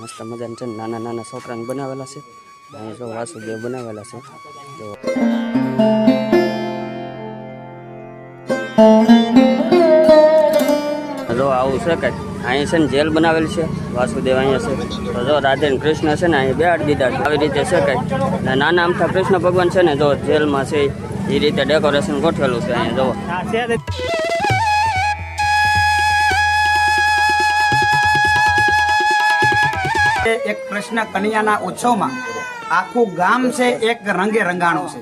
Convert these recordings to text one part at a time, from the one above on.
મસ્ત મજાના છે નાના નાના છોકરાને બનાવેલા છે. અહીંયા જો વાસુદેવ બનાવેલા છે. જો જો આવું છે કંઈક. અહીંયા છે ને જેલ બનાવેલી છે. વાસુદેવ અહીંયા છે. તો જો રાધે કૃષ્ણ છે ને અહીંયા બેડ દીધા આવી રીતે છે કંઈક. ને નાના અમથા કૃષ્ણ ભગવાન છે ને જો જેલમાં છે એ રીતે ડેકોરેશન ગોઠવેલું છે અહીંયા જો કૃષ્ણ કન્યાના ઉત્સવમાં આખું ગામ છે એક રંગે રંગાણું છે.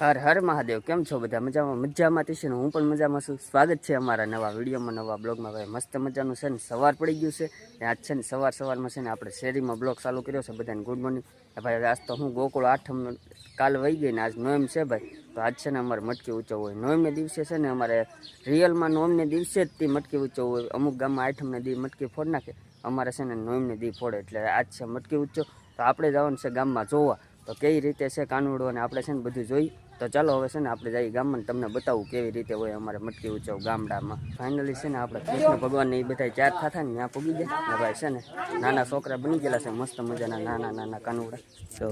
હર હર મહાદેવ. કેમ છો બધા? મજામાં? મજામાં છે ને હું પણ મજામાં છું. સ્વાગત છે અમારા નવા વિડીયોમાં, નવા બ્લોગમાં. ભાઈ, મસ્ત મજાનું છે ને? સવાર પડી ગયું છે. ને આજ છે ને સવાર સવારમાં છે ને આપણે શેરીમાં બ્લોગ ચાલુ કર્યો છે બધાને ગુડ મોર્નિંગ ભાઈ, આજ તો હું ગોકુળ આઠમ કાલ વહી ગઈ ને આજ નોમ છે ભાઈ. તો આજ છે ને અમારે મટકી ઊંચવું હોય. નોમને દિવસે છે ને અમારે રિયલમાં નોમને દિવસે જ તે મટકી ઊંચો હોય. અમુક ગામમાં આઠમને દી મટકી ફોડ નાખે. અમારે છે ને નોમને દી ફોડે એટલે આજ છે મટકી ઊંચો તો આપણે જવાનું છે ગામમાં જોવા. તો કઈ રીતે છે કાનુડો અને આપણે છે ને બધું જોઈ તો ચાલો હવે છે ને આપણે જઈએ ગામમાં તમને બતાવું કેવી રીતે હોય અમારે મટકી ઉત્સવ ગામડામાં. ફાઇનલી છે ને આપણે કૃષ્ણ ભગવાનને એ બધા ચાર થતા ને ત્યાં પૂગી જાય ભાઈ છે ને નાના છોકરા બની ગયેલા છે, મસ્ત મજાના નાના નાના કાનુડા. તો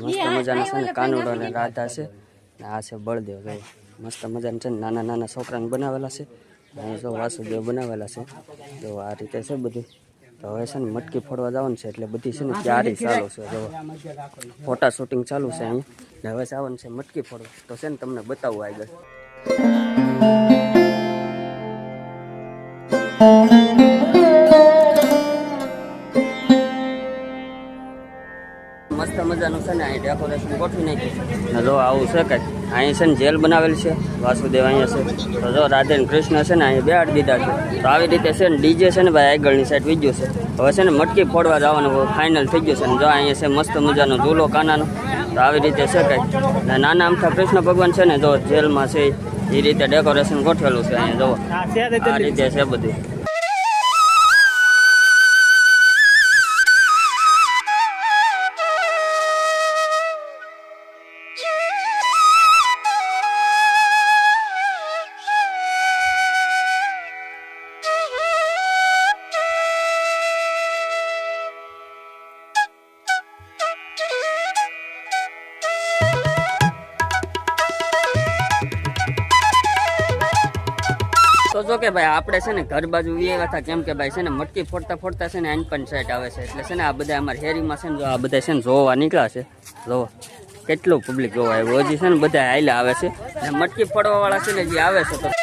મસ્ત મજાના છે ને કાનુડો અને રાધા છે. ને આ છે બળદેવ ભાઈ મસ્ત મજાના છે ને નાના નાના છોકરાને બનાવેલા છે. અહીં જો વાસુદેવ બનાવેલા છે. તો આ રીતે છે બધું. તો હવે છે ને મટકી ફોડવા જવાનું છે એટલે બધી છે ને તૈયારી ચાલુ છે જો ફોટા શૂટિંગ ચાલુ છે અહીંયા. ને હવે જવાનું છે મટકી ફોડવા. તો છે ને તમને બતાવું આગળ. મજાનું છે ને અહીં ડેકોરેશન ગોઠવી નાખ્યું જો આવું છે કંઈક અહીં છે ને જેલ બનાવેલ છે વાસુદેવ અહીંયા છે. તો જો રાધે ને કૃષ્ણ છે ને અહીંયા બેહાડી દીધા છે. તો આવી રીતે છે ને ડીજે છે ને ભાઈ આગળની સાઈડ વીજ્યું છે. હવે છે ને મટકી ફોડવા જવાનું ફાઇનલ થઈ ગયું છે ને જો અહીંયા છે મસ્ત મજાનો ઝૂલો કાનાનો. તો આવી રીતે છે કંઈક ને નાના અમથા કૃષ્ણ ભગવાન છે ને જો જેલમાં છે એ રીતે ડેકોરેશન ગોઠવેલું છે અહીંયા જો. આ રીતે છે બધું. તો જો કે ભાઈ, આપણે છે ને ઘર બાજુ એવા હતા, કેમ કે ભાઈ છે ને મટકી ફોડતા ફોડતા છે ને એન પણ સેટ આવે છે. એટલે છે ને આ બધા અમારા હેરીમાં છે ને જો આ બધા છે ને જોવા નીકળ્યા છે. જોવા કેટલું પબ્લિક જોવા આવ્યું. હજી છે ને બધા હાઈલા આવે છે. અને મટકી ફોડવા વાળા છે ને જે આવે છે તો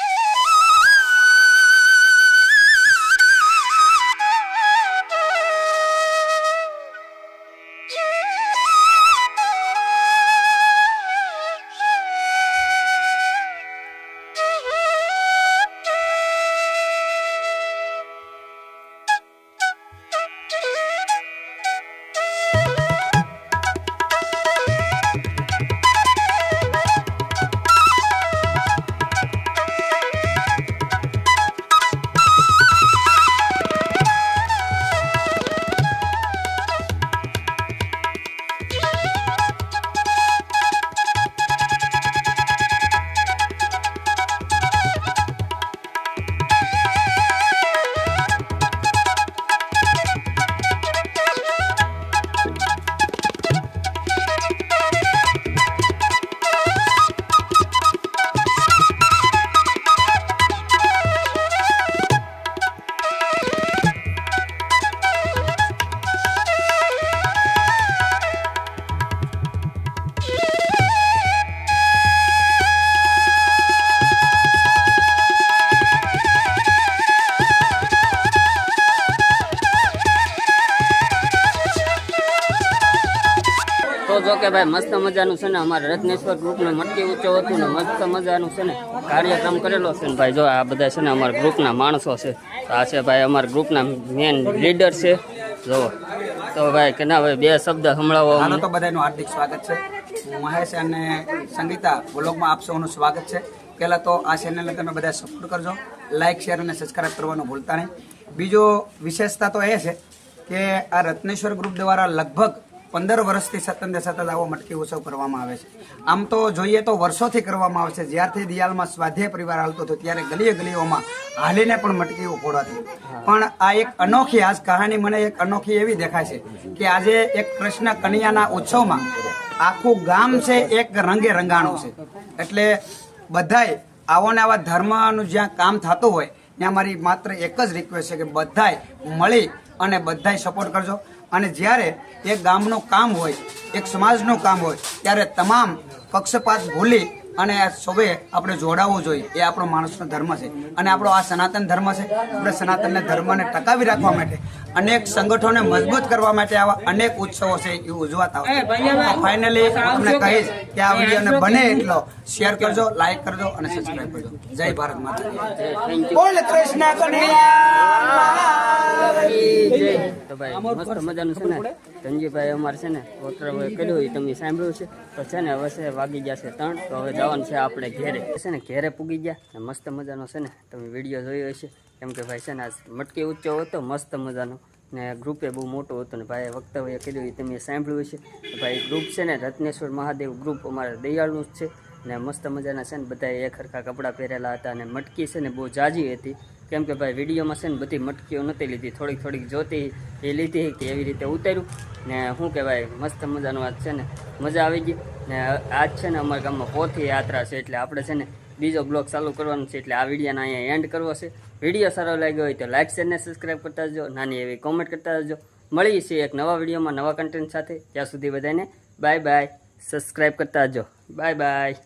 તો કે ભાઈ મસ્ત મજાનું છે ને, અમારા રત્નેશ્વર ગ્રુપનું મટકી ઊંચો હતું ને, મસ્ત મજાનું છે ને, કાર્યક્રમ કરેલો છે ને ભાઈ. જો આ બધા છે ને અમારા ગ્રુપના માણસો છે. તો આ છે ભાઈ અમારા ગ્રુપના મેન લીડર છે. જો તો ભાઈ કે ના ભાઈ, બે શબ્દ સંભળાવો. તો બધાનું હાર્દિક સ્વાગત છે. મહેશ અને સંગીતા વ્લોગમાં આપ સૌનું સ્વાગત છે. પહેલાં તો આ ચેનલને તમે બધા સપોર્ટ કરજો. લાઇક શેર અને સબસ્ક્રાઈબ કરવાનું ભૂલતા નહીં. બીજો વિશેષતા તો એ છે કે આ રત્નેશ્વર ગ્રુપ દ્વારા લગભગ પંદર વર્ષથી સતત સતત આવો મટકી ઉત્સવ કરવામાં આવે છે. આમ તો જોઈએ તો વર્ષોથી કરવામાં આવે છે જ્યારથી દિયાલમાં સ્વાધ્યાય પરિવાર હાલતો હતો, ત્યારે ગલીએ ગલીઓમાં હાલીને પણ મટકી ફોડાતી પણ આ એક અનોખી, આજ કહાની મને એક અનોખી એવી દેખાય છે કે આજે એક કૃષ્ણ કન્યાના ઉત્સવમાં આખું ગામ છે, એક રંગે રંગાણું છે. એટલે બધાય આવો આવા ધર્મનું જ્યાં કામ થતું હોય, ત્યાં મારી માત્ર એક જ રિક્વેસ્ટ છે કે બધાય મળી અને બધાય સપોર્ટ કરજો. અને જ્યારે એક ગામનું કામ હોય, એક સમાજનું કામ હોય, ત્યારે તમામ પક્ષપાત ભૂલી અને સૌએ આપણે જોડાવવું જોઈએ. એ આપણો માણસનો ધર્મ છે. અને આપણો આ સનાતન ધર્મ છે. આપણે સનાતનને ધર્મને ટકાવી રાખવા માટે, અનેક સંગઠનોને મજબૂત કરવા માટે આવા અનેક ઉત્સવો છે એ ઉજવાતા હોય ફાઇનલી તમને કહીશ કે આ વિડીયોને બને એટલો. શેર કરજો લાઈક કરજો અને સબસ્ક્રાઈબ કરજો. જય ભારત માતા કૃષ્ણ કનૈયા તો ભાઈ મસ્ત મજાનું છે ને? ધનજીભાઈ અમારે છે ને વક્રભાઈ કર્યું એ તમે સાંભળ્યું છે તો છે ને હવે છે વાગી ગયા છે ત્રણ. તો હવે જવાનું છે આપણે ઘેરે. છે ને ઘેરે પૂગી ગયા ને મસ્ત મજાનો છે ને તમે વીડિયો જોયો હશે. કેમ કે ભાઈ છે ને આ મટકી ઉચ્ચો હતો મસ્ત મજાનો. ને ગ્રુપે બહુ મોટું હતું ને ભાઈ વક્તવ્ય કર્યું એ તમે સાંભળ્યું છે ભાઈ ગ્રુપ છે ને રત્નેશ્વર મહાદેવ ગ્રુપ અમારે દયાળનું જ છે. ને મસ્ત મજાના છે ને બધા એક હરખા કપડાં પહેરેલા હતા અને મટકી છે ને બહુ જાજી હતી. કેમ કે ભાઈ વિડીયોમાં છે ને બધી મટકીઓ નહોતી લીધી. થોડીક થોડીક જોતી એ લીધી કે એવી રીતે ઉતાર્યું. ને શું કહેવાય, મસ્ત મજાનું આજ છે ને મજા આવી ગઈ. ને આજ છે ને અમારા ગામમાં પોથી યાત્રા છે એટલે આપણે છે ને બીજો બ્લોગ ચાલુ કરવાનો છે એટલે આ વિડીયોને અહીંયા એન્ડ કરવો છે. વીડિયો સારો લાગ્યો હોય તો લાઇક છે ને સબસ્ક્રાઈબ કરતા જજો નાની એવી કોમેન્ટ કરતા જજો મળીએ છીએ એક નવા વિડીયોમાં નવા કન્ટેન્ટ સાથે. ત્યાં સુધી બધાને બાય બાય સબસ્ક્રાઈબ કરતા જજો બાય બાય.